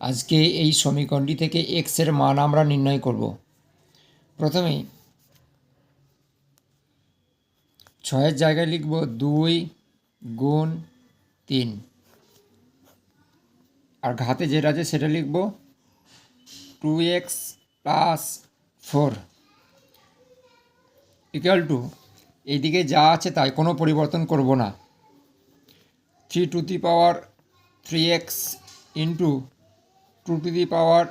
আজকে এই সমীকরণটি থেকে এক্সের মান আমরা নির্ণয় করব। প্রথমেই ছয়ের জায়গায় লিখব দুই গুণ তিন। আর ঘাতে যেটা আছে সেটা লিখব two x plus four. Equal to, এইদিকে যা আছে তাই, কোনো পরিবর্তন করব না। Three to the power three x into two to the power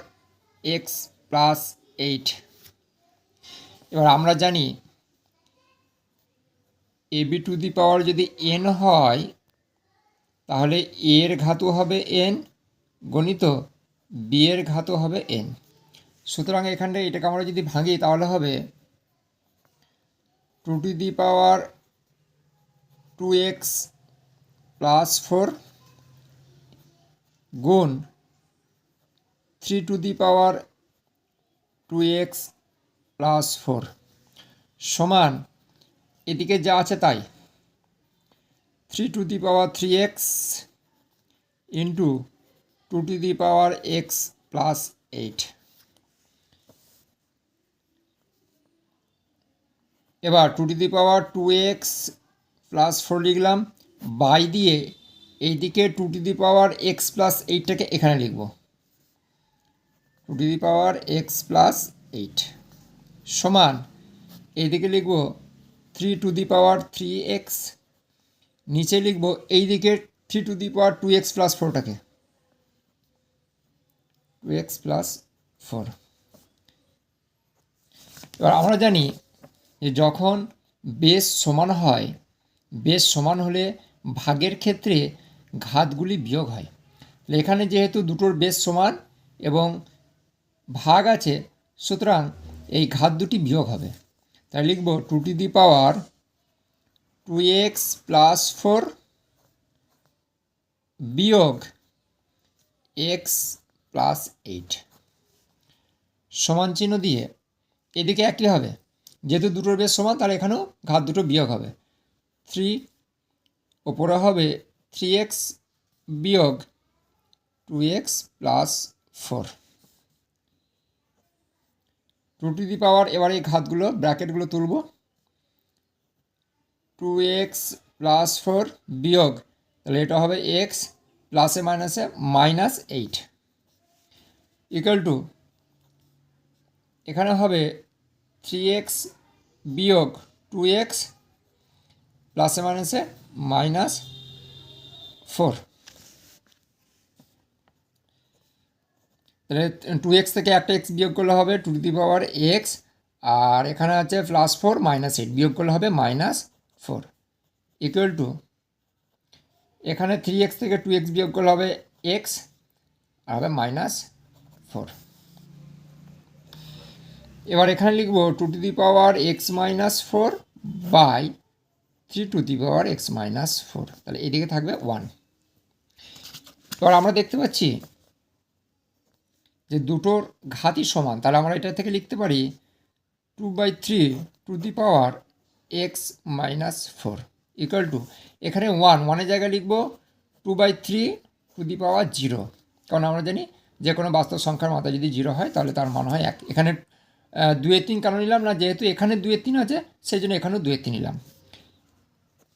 x plus eight এবার আমরা জানি এ বি টু দি পাওয়ার যদি এন হয়, তাহলে এর ঘাতু হবে এন গণিত বি এর ঘাতু হবে এন সুতরাং এখানটায় এটাকে আমরা যদি ভাঙি, তাহলে হবে two to the power two x plus four গুণ three to the power two x plus four সমান, এদিকে যা আছে তাই। Three to the power three x into two to the power x plus eight এবার two to the power two x plus four লিখলাম, by দিয়ে এইদিকে two to the power x plus এইটটাকে এখানে লিখব। Two the power x plus eight সমান, এইদিকে লিখব three to the power three x, নিচে লিখব এইদিকে three to the power two x plus ফোরটাকে। Two x plus four. এবার আমরা জানি যে যখন বেস সমান হয় বেস সমান হলে ভাগের ক্ষেত্রে ঘাতগুলি বিয়োগ হয়। এখানে যেহেতু দুটোর বেস সমান এবং ভাগ আছে, সুতরাং এই ঘাত দুটি বিয়োগ হবে। তাই লিখব two to the power two x plus four বিয়োগ এক্স প্লাস এইট সমান চিহ্ন দিয়ে। এদিকে একই হবে। যেহেতু দুটোর বেশ সমান, তাহলে এখানেও ঘাত দুটো বিয়োগ হবে। থ্রি ওপরে হবে থ্রি এক্স বিয়োগ two x plus four two to the power এবার এই ঘাতগুলো ব্র্যাকেটগুলো তুলব। টু এক্স প্লাস ফোর বিয়োগ, তাহলে এটা হবে এক্স প্লাসে মাইনাসে মাইনাস এইট ইকুয়াল টু এখানে হবে থ্রি এক্স বিয়োগ টু এক্স প্লাসে মাইনাসে মাইনাস ফোর তাহলে টু এক্স থেকে একটা এক্স বিয়োগ করলে হবে two to the power x আর এখানে আছে প্লাস ফোর মাইনাস এইট বিয়োগ করলে হবে মাইনাস ফোর ইকুয়াল টু এখানে থ্রি এক্স থেকে টু এক্স বিয়োগ করলে হবে এক্স আর হবে মাইনাস ফোর এবার এখানে লিখব two to the power x minus four by three to the power x minus four তাহলে এদিকে থাকবে ওয়ান এবার আমরা দেখতে পাচ্ছি যে দুটোর ঘাতই সমান, তাহলে আমরা এটা থেকে লিখতে পারি two by three to the power x minus four equal to. এখানে ওয়ান, ওয়ানের জায়গায় লিখব two by three to the power zero. কারণ আমরা জানি যে কোনো বাস্তব সংখ্যার মাথা যদি জিরো হয়, তাহলে তার মান হয় এক। এখানে দুয়ের তিন কেন নিলাম না? যেহেতু এখানে দুয়ের তিন আছে সেই জন্য এখানেও দুয়ের তিন নিলাম।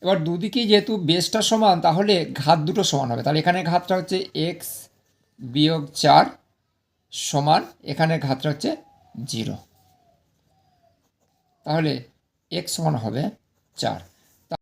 এবার দুদিকেই যেহেতু বেসটা সমান, তাহলে ঘাত দুটো সমান হবে। তাহলে এখানে ঘাতটা হচ্ছে এক্স বিয়োগ চার সমান এখানে ঘাতটা হচ্ছে জিরো। তাহলে এক্স সমান হবে চার।